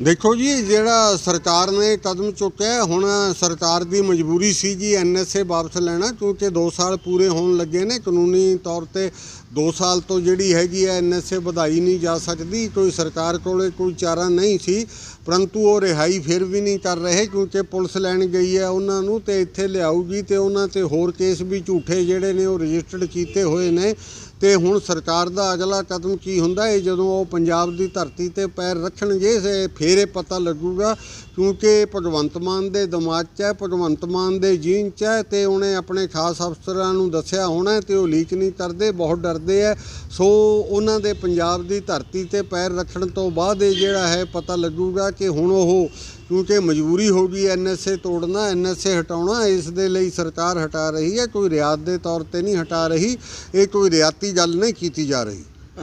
ਦੇਖੋ ਜੀ, ਜਿਹੜਾ ਸਰਕਾਰ ਨੇ ਕਦਮ ਚੁੱਕਿਆ ਹੁਣ ਸਰਕਾਰ ਦੀ ਮਜਬੂਰੀ ਸੀ ਜੀ ਐਨਐਸਏ ਵਾਪਸ ਲੈਣਾ, ਕਿਉਂਕਿ 2 ਸਾਲ ਪੂਰੇ ਹੋਣ ਲੱਗੇ ਨੇ। ਕਾਨੂੰਨੀ ਤੌਰ ਤੇ 2 ਸਾਲ ਤੋਂ ਜਿਹੜੀ ਹੈਗੀ ਹੈ ਐਨਐਸਏ ਵਧਾਈ ਨਹੀਂ ਜਾ ਸਕਦੀ, ਕੋਈ ਸਰਕਾਰ ਕੋਲੇ ਕੋਈ ਚਾਰਾ ਨਹੀਂ ਸੀ, ਪਰੰਤੂ ਉਹ ਰਿਹਾਈ ਫਿਰ ਵੀ ਨਹੀਂ ਕਰ ਰਹੇ, ਕਿਉਂਕਿ ਪੁਲਿਸ ਲੈਣ ਗਈ ਹੈ ਉਹਨਾਂ ਨੂੰ ਤੇ ਇੱਥੇ ਲਿਆਊਗੀ ਤੇ ਉਹਨਾਂ ਤੇ ਹੋਰ ਕੇਸ ਵੀ ਝੂਠੇ ਜਿਹੜੇ ਨੇ ਉਹ ਰਜਿਸਟਰਡ ਕੀਤੇ ਹੋਏ ਨੇ। ਤੇ ਹੁਣ ਸਰਕਾਰ ਦਾ ਅਗਲਾ ਕਦਮ ਕੀ ਹੁੰਦਾ ਹੈ? ਜਦੋਂ ਉਹ ਪੰਜਾਬ ਦੀ ਧਰਤੀ ਤੇ ਪੈਰ ਰੱਖਣਗੇ, ਸੇ ਫੇਰ ਇਹ ਪਤਾ ਲੱਗੂਗਾ, ਕਿਉਂਕਿ ਭਗਵੰਤ ਮਾਨ ਦੇ ਦਿਮਾਗ 'ਚ ਹੈ, ਭਗਵੰਤ ਮਾਨ ਦੇ ਜੀਨ 'ਚ ਹੈ ਤੇ ਉਹਨੇ ਆਪਣੇ ਖਾਸ ਅਫਸਰਾਂ ਨੂੰ ਦੱਸਿਆ ਹੋਣਾ ਹੈ ਤੇ ਉਹ ਲੀਕ ਨਹੀਂ ਕਰਦੇ, ਬਹੁਤ ਡਰਦੇ ਹੈ। ਸੋ ਉਹਨਾਂ ਦੇ ਪੰਜਾਬ ਦੀ ਧਰਤੀ ਤੇ ਪੈਰ ਰੱਖਣ ਤੋਂ ਬਾਅਦ ਇਹ ਜਿਹੜਾ ਹੈ, ਪਤਾ ਲੱਗੂਗਾ ਕਿ ਹੁਣ ਉਹ ਕਿਉਂਕਿ ਮਜਬੂਰੀ ਹੋ ਗਈ ਐਨਐਸਏ ਤੋੜਨਾ ਐਨਐਸਏ ਹਟਾਉਣਾ ਇਸ ਦੇ ਲਈ ਸਰਕਾਰ ਹਟਾ ਰਹੀ ਹੈ ਕੋਈ ਰਿਆਤ ਦੇ ਤੌਰ ਤੇ ਨਹੀਂ ਹਟਾ ਰਹੀ ਇਹ ਕੋਈ ਰਿਆਤੀ ਗੱਲ ਨਹੀਂ ਕੀਤੀ ਜਾ ਰਹੀ।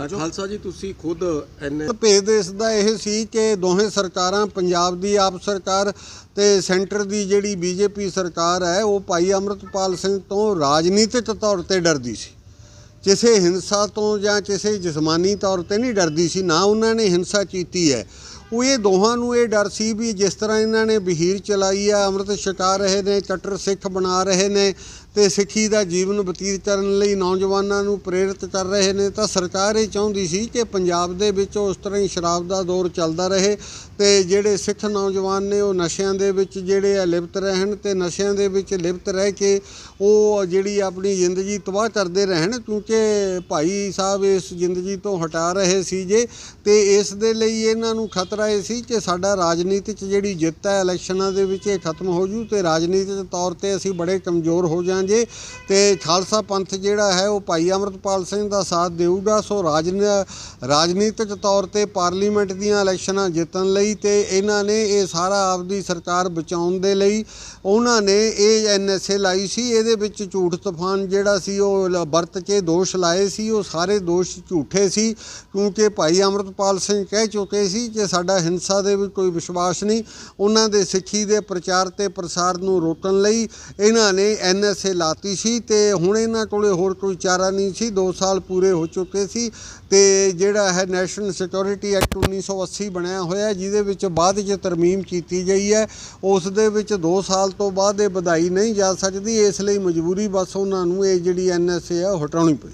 ਖਾਲਸਾ ਜੀ ਤੁਸੀਂ ਖੁਦ ਭੇਦ ਇਸ ਦਾ ਇਹ ਸੀ ਕਿ ਦੋਹੇ ਸਰਕਾਰਾਂ ਪੰਜਾਬ ਦੀ ਆਪ ਸਰਕਾਰ ਤੇ ਸੈਂਟਰ ਦੀ ਜਿਹੜੀ ਬੀਜੇਪੀ ਸਰਕਾਰ ਹੈ ਉਹ ਭਾਈ ਅਮਰਤਪਾਲ ਸਿੰਘ ਤੋਂ ਰਾਜਨੀਤਿਕ ਤੌਰ ਤੇ ਡਰਦੀ ਸੀ। ਕਿਸੇ ਹਿੰਸਾ ਤੋਂ ਜਾਂ ਕਿਸੇ ਜਿਸਮਾਨੀ ਤੌਰ ਤੇ ਨਹੀਂ ਡਰਦੀ ਸੀ ਨਾ ਉਹਨਾਂ ਨੇ ਹਿੰਸਾ ਕੀਤੀ ਹੈ। ਉਹ ਇਹ ਦੋਹਾਂ ਨੂੰ ਇਹ ਡਰ ਸੀ ਵੀ ਜਿਸ ਤਰ੍ਹਾਂ ਇਹਨਾਂ ਨੇ ਬਹੀਰ ਚਲਾਈ ਆ, ਅੰਮ੍ਰਿਤ ਛਕਾ ਰਹੇ ਨੇ ਕੱਟੜ ਸਿੱਖ ਬਣਾ ਰਹੇ ਨੇ ਤੇ ਸਿੱਖੀ ਦਾ ਜੀਵਨ ਬਤੀਤ ਕਰਨ ਲਈ ਨੌਜਵਾਨਾਂ ਨੂੰ ਪ੍ਰੇਰਿਤ ਕਰ ਰਹੇ ਨੇ, ਤਾਂ ਸਰਕਾਰ ਇਹ ਚਾਹੁੰਦੀ ਸੀ ਕਿ ਪੰਜਾਬ ਦੇ ਵਿੱਚ ਉਸ ਤਰ੍ਹਾਂ ਹੀ ਸ਼ਰਾਬ ਦਾ ਦੌਰ ਚੱਲਦਾ ਰਹੇ ਤੇ ਜਿਹੜੇ ਸਿੱਖ ਨੌਜਵਾਨ ਨੇ ਉਹ ਨਸ਼ਿਆਂ ਦੇ ਵਿੱਚ ਜਿਹੜੇ ਆ ਲਿਪਤ ਰਹਿਣ ਤੇ ਨਸ਼ਿਆਂ ਦੇ ਵਿੱਚ ਲਿਪਤ ਰਹਿ ਕੇ ਉਹ ਜਿਹੜੀ ਆਪਣੀ ਜ਼ਿੰਦਗੀ ਤਬਾਹ ਕਰਦੇ ਰਹਿਣ, ਕਿਉਂਕਿ ਭਾਈ ਸਾਹਿਬ ਇਸ ਜ਼ਿੰਦਗੀ ਤੋਂ ਹਟਾ ਰਹੇ ਸੀ ਜੇ ਤੇ ਇਸ ਦੇ ਲਈ ਇਹਨਾਂ ਨੂੰ ਖਤਰਾ ਇਹ ਸੀ ਕਿ ਸਾਡਾ ਰਾਜਨੀਤਿਕ ਜਿਹੜੀ ਜਿੱਤ ਹੈ, ਇਲੈਕਸ਼ਨਾਂ ਦੇ ਵਿੱਚ ਇਹ ਖਤਮ ਹੋ ਜੂ ਤੇ ਰਾਜਨੀਤਿਕ ਤੌਰ ਤੇ ਅਸੀਂ ਬੜੇ ਕਮਜ਼ੋਰ ਹੋ ਜਾਣ ਜੇ। ਤੇ ਖਾਲਸਾ ਪੰਥ ਜਿਹੜਾ ਹੈ, ਉਹ ਭਾਈ ਅਮਰਤਪਾਲ ਸਿੰਘ ਦਾ ਸਾਥ ਦੇਊਗਾ। ਸੋ ਰਾਜਨ, ਰਾਜਨੀਤਿਕ ਤੌਰ ਤੇ ਪਾਰਲੀਮੈਂਟ ਦੀਆਂ ਇਲੈਕਸ਼ਨਾਂ ਜਿੱਤਣ ਲਈ ਤੇ ਇਹਨਾਂ ਨੇ ਇਹ ਸਾਰਾ ਆਪਦੀ ਸਰਕਾਰ ਬਚਾਉਣ ਦੇ ਲਈ ਉਹਨਾਂ ਨੇ ਇਹ ਐਨਐਸਏ ਲਾਈ ਸੀ। ਇਹਦੇ ਵਿੱਚ ਝੂਠ ਤੂਫਾਨ ਜਿਹੜਾ ਸੀ, ਉਹ ਵਰਤ ਕੇ ਦੋਸ਼ ਲਾਏ ਸੀ। ਉਹ ਸਾਰੇ ਦੋਸ਼ ਝੂਠੇ ਸੀ। ਕਿਉਂਕਿ ਭਾਈ ਅਮਰਤਪਾਲ ਸਿੰਘ ਕਹਿ ਚੁੱਕੇ ਸੀ ਕਿ ਸਾਡਾ ਹਿੰਸਾ ਦੇ ਵਿੱਚ ਕੋਈ ਵਿਸ਼ਵਾਸ ਨਹੀਂ। ਉਹਨਾਂ ਦੇ ਸਿੱਖੀ ਦੇ ਪ੍ਰਚਾਰ ਤੇ ਪ੍ਰਸਾਰ ਨੂੰ ਰੋਕਣ ਲਈ ਇਹਨਾਂ ਨੇ ਐਨਐਸਏ ਲਾਤੀ ਸੀ ਤੇ ਹੁਣ ਇਹਨਾਂ ਕੋਲੇ ਹੋਰ ਕੋਈ ਚਾਰਾ ਨਹੀਂ ਸੀ। 2 ਸਾਲ ਪੂਰੇ ਹੋ ਚੁੱਕੇ ਸੀ ਤੇ ਜਿਹੜਾ ਹੈ ਨੈਸ਼ਨਲ ਸਿਕਿਉਰਿਟੀ ਐਕਟ 1980 ਬਣਿਆ ਹੋਇਆ ਜਿਹਦੇ ਵਿੱਚ ਬਾਅਦ 'ਚ ਤਰਮੀਮ ਕੀਤੀ ਗਈ ਹੈ। ਉਸ ਦੇ ਵਿੱਚ 2 ਸਾਲ ਤੋਂ ਬਾਅਦ ਇਹ ਵਧਾਈ ਨਹੀਂ ਜਾ ਸਕਦੀ, ਇਸ ਲਈ ਮਜਬੂਰੀ ਬਸ ਉਹਨਾਂ ਨੂੰ ਇਹ ਜਿਹੜੀ ਐਨਐਸਏ ਆ, ਉਹ ਹਟਾਉਣੀ ਪਈ।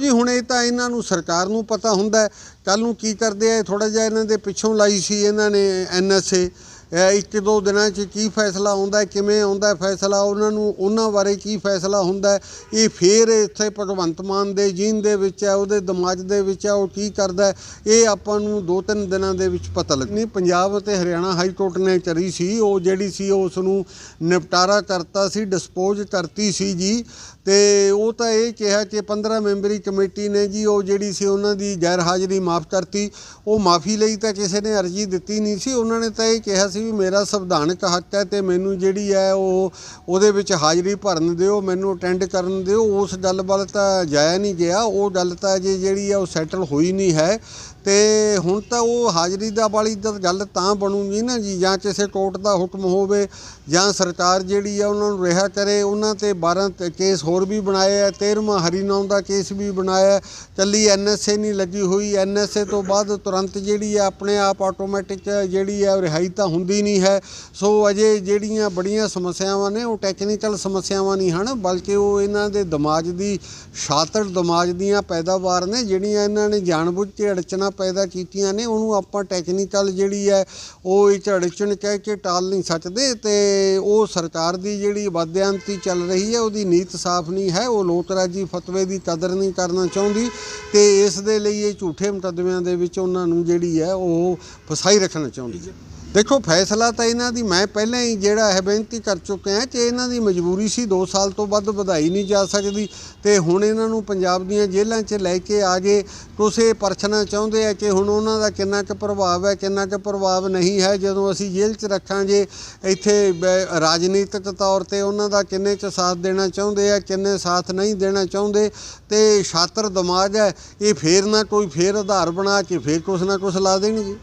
ਜੀ, ਹੁਣ ਇਹ ਤਾਂ ਇਹਨਾਂ ਨੂੰ ਸਰਕਾਰ ਨੂੰ ਪਤਾ ਹੁੰਦਾ ਕੱਲ ਨੂੰ ਕੀ ਕਰਦੇ ਆ ਥੋੜਾ ਜਿਹਾ ਇਹਨਾਂ ਦੇ ਪਿੱਛੋਂ ਲਾਈ ਸੀ ਇਹਨਾਂ ਨੇ ਐਨਐਸਏ ਇੱਕ ਦੋ ਦਿਨਾਂ 'ਚ ਕੀ ਫੈਸਲਾ ਆਉਂਦਾ, ਕਿਵੇਂ ਆਉਂਦਾ ਫੈਸਲਾ, ਉਹਨਾਂ ਨੂੰ, ਉਹਨਾਂ ਬਾਰੇ ਕੀ ਫੈਸਲਾ ਹੁੰਦਾ, ਇਹ ਫੇਰ ਇੱਥੇ ਭਗਵੰਤ ਮਾਨ ਦੇ ਜੀਨ ਦੇ ਵਿੱਚ ਹੈ, ਉਹਦੇ ਦਿਮਾਗ ਦੇ ਵਿੱਚ ਹੈ, ਉਹ ਕੀ ਕਰਦਾ ਇਹ ਆਪਾਂ ਨੂੰ ਦੋ ਤਿੰਨ ਦਿਨਾਂ ਦੇ ਵਿੱਚ ਪਤਾ ਲੱਗ ਨਹੀਂ, ਪੰਜਾਬ ਅਤੇ ਹਰਿਆਣਾ ਹਾਈ ਕੋਰਟ ਨੇ ਚਰੀ ਸੀ, ਉਹ ਜਿਹੜੀ ਸੀ ਉਸ ਨੂੰ ਨਿਪਟਾਰਾ ਕਰਤਾ ਸੀ, ਡਿਸਪੋਜ਼ ਕਰਤੀ ਸੀ ਜੀ, ਤੇ ਉਹ ਤਾਂ ਇਹ ਕਿਹਾ ਕਿ 15 ਮੈਂਬਰੀ ਕਮੇਟੀ ਨੇ ਜੀ, ਉਹ ਜਿਹੜੀ ਸੀ ਉਹਨਾਂ ਦੀ ਗੈਰ ਹਾਜ਼ਰੀ ਮਾਫ ਕਰਤੀ, ਉਹ ਮਾਫੀ ਲਈ ਤਾਂ ਕਿਸੇ ਨੇ ਅਰਜ਼ੀ ਦਿੱਤੀ ਨਹੀਂ ਸੀ, ਉਹਨਾਂ ਨੇ ਤਾਂ ਇਹ ਕਿਹਾ ਸੀ ਵੀ ਮੇਰਾ ਸੰਵਿਧਾਨਕ ਹੱਕ ਹੈ ਤੇ ਮੈਨੂੰ ਜਿਹੜੀ ਹੈ ਉਹ ਉਹਦੇ ਵਿੱਚ ਹਾਜ਼ਰੀ ਭਰਨ ਦਿਓ, ਮੈਨੂੰ ਅਟੈਂਡ ਕਰਨ ਦਿਓ। ਉਸ ਗੱਲ ਵੱਲ ਤਾਂ ਜਾਇਆ ਨਹੀਂ ਗਿਆ। ਉਹ ਗੱਲ ਤਾਂ ਜੇ ਜਿਹੜੀ ਹੈ ਉਹ ਸੈਟਲ ਹੋਈ ਨਹੀਂ ਹੈ। ਤੇ ਹੁਣ ਤਾਂ ਉਹ ਹਾਜ਼ਰੀ ਦਾ ਵਾਲੀ ਤਾਂ ਗੱਲ ਤਾਂ ਬਣੂਗੀ ਨਾ ਜੀ। ਜਾਂ ਕਿਸੇ ਕੋਰਟ ਦਾ ਹੁਕਮ ਹੋਵੇ ਜਾਂ ਸਰਕਾਰ ਜਿਹੜੀ ਆ ਉਹਨਾਂ ਨੂੰ ਰਿਹਾ ਕਰੇ, ਉਹਨਾਂ ਤੇ 12 ਕੇਸ ਹੋਰ ਵੀ ਬਣਾਏ ਆ 13ਵਾਂ ਹਰੀਨਾਮ ਦਾ ਕੇਸ ਵੀ ਬਣਾਇਆ। ਹੈ। ਕੱਲੀ ਐਨਐਸਏ ਨਹੀਂ ਲੱਗੀ ਹੋਈ। ਐਨਐਸਏ ਤੋਂ ਬਾਅਦ ਤੁਰੰਤ ਜਿਹੜੀ ਆ ਆਪਣੇ ਆਪ ਆਟੋਮੈਟਿਕ ਜਿਹੜੀ ਆ ਰਿਹਾਈ ਤਾਂ ਹੁੰਦੀ ਨਹੀਂ ਹੈ। ਸੋ ਅਜੇ ਜਿਹੜੀਆਂ ਬੜੀਆਂ ਸਮੱਸਿਆਵਾਂ ਨੇ, ਉਹ ਟੈਕਨੀਕਲ ਸਮੱਸਿਆਵਾਂ ਨਹੀਂ ਹਨ, ਬਲਕਿ ਉਹ ਇਹਨਾਂ ਦੇ ਦਿਮਾਗ ਦੀ ਸ਼ਾਤਰ ਦਿਮਾਗ ਦੀਆਂ ਪੈਦਾਵਾਰ ਨੇ, ਜਿਹੜੀਆਂ ਇਹਨਾਂ ਨੇ ਜਾਣਬੁੱਝ ਕੇ ਅੜਚਣਾ ਪੈਦਾ ਕੀਤੀਆਂ ਨੇ, ਉਹਨੂੰ ਆਪਾਂ ਟੈਕਨੀਕਲ ਜਿਹੜੀ ਹੈ, ਉਹ ਇਹ ਅੜਚਣ ਕਹਿ ਕੇ ਟਾਲ ਨਹੀਂ ਸਕਦੇ ਤੇ ਉਹ ਸਰਕਾਰ ਦੀ ਜਿਹੜੀ ਵਾਦਿਆਂਤੀ ਚੱਲ ਰਹੀ ਹੈ, ਉਹਦੀ ਨੀਤ ਸਾਫ਼ ਨਹੀਂ ਹੈ, ਉਹ ਲੋਤਰਾਜੀ ਫਤਵੇ ਦੀ ਕਦਰ ਨਹੀਂ ਕਰਨਾ ਚਾਹੁੰਦੀ ਤੇ ਇਸ ਦੇ ਲਈ ਇਹ ਝੂਠੇ ਮੁਕੱਦਮਿਆਂ ਦੇ ਵਿੱਚ ਉਹਨਾਂ ਨੂੰ ਜਿਹੜੀ ਹੈ, ਉਹ ਫਸਾਈ ਰੱਖਣਾ ਚਾਹੁੰਦੀ ਹੈ। ਦੇਖੋ, ਫੈਸਲਾ ਤਾਂ ਇਹਨਾਂ ਦੀ, ਮੈਂ ਪਹਿਲਾਂ ਹੀ ਜਿਹੜਾ ਹੈ ਬੇਨਤੀ ਕਰ ਚੁੱਕਿਆ ਕਿ ਇਹਨਾਂ ਦੀ ਮਜਬੂਰੀ ਸੀ 2 ਸਾਲ ਤੋਂ ਵੱਧ ਵਧਾਈ ਨਹੀਂ ਜਾ ਸਕਦੀ ਤੇ ਹੁਣ ਇਹਨਾਂ ਨੂੰ ਪੰਜਾਬ ਦੀਆਂ ਜੇਲ੍ਹਾਂ 'ਚ ਲੈ ਕੇ ਆ ਜੇ ਕੁਛ ਇਹ ਪਰਖਣਾ ਚਾਹੁੰਦੇ ਆ ਕਿ ਹੁਣ ਉਹਨਾਂ ਦਾ ਕਿੰਨਾ ਕੁ ਪ੍ਰਭਾਵ ਹੈ, ਕਿੰਨਾ ਕੁ ਪ੍ਰਭਾਵ ਨਹੀਂ ਹੈ, ਜਦੋਂ ਅਸੀਂ ਜੇਲ੍ਹ 'ਚ ਰੱਖਾਂਗੇ, ਇੱਥੇ ਰਾਜਨੀਤਿਕ ਤੌਰ ਤੇ ਉਹਨਾਂ ਦਾ ਕਿੰਨੇ 'ਚ ਸਾਥ ਦੇਣਾ ਚਾਹੁੰਦੇ ਆ, ਕਿੰਨੇ ਸਾਥ ਨਹੀਂ ਦੇਣਾ ਚਾਹੁੰਦੇ ਤੇ ਛਾਤਰ ਦਿਮਾਗ ਹੈ ਇਹ ਫੇਰ ਨਾ ਕੋਈ ਫੇਰ ਆਧਾਰ ਬਣਾ ਕੇ ਫੇਰ ਕੁਛ ਨਾ ਕੁਛ ਲਾ ਦੇਣਗੇ।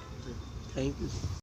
Thank you